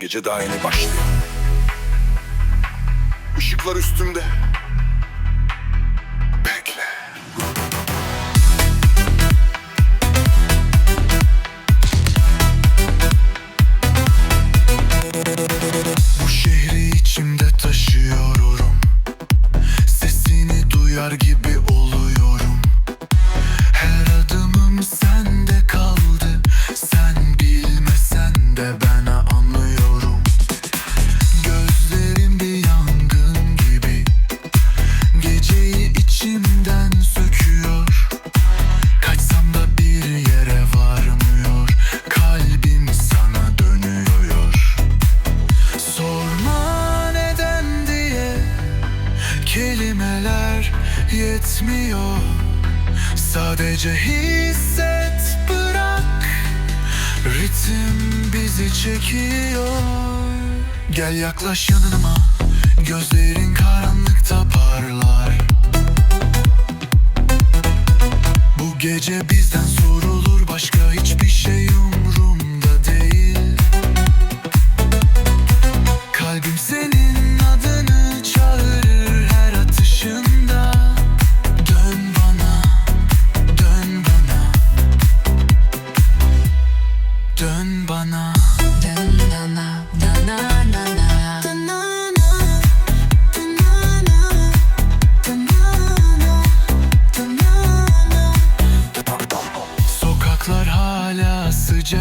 Gece daha yeni başlıyor. Işıklar üstümde. Bekle. Yetmiyor. Sadece hisset bırak. Ritim bizi çekiyor. Gel yaklaş yanıma. Gözlerin karanlıkta parlar. Bu gece bizden sorulur Başka hiçbir şey umrumda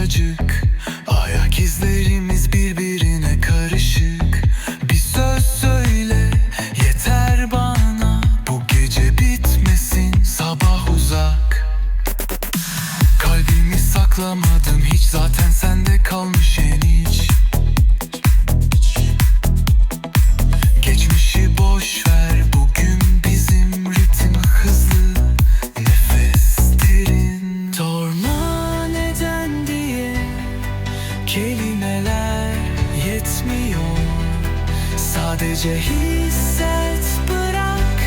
acık Sadece hisset bırak.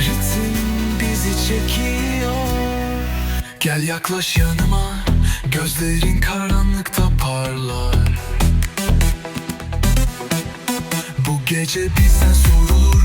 Ritim bizi çekiyor. Gel yaklaş yanıma Gözlerin karanlıkta parlar. Bu gece bizden sorulur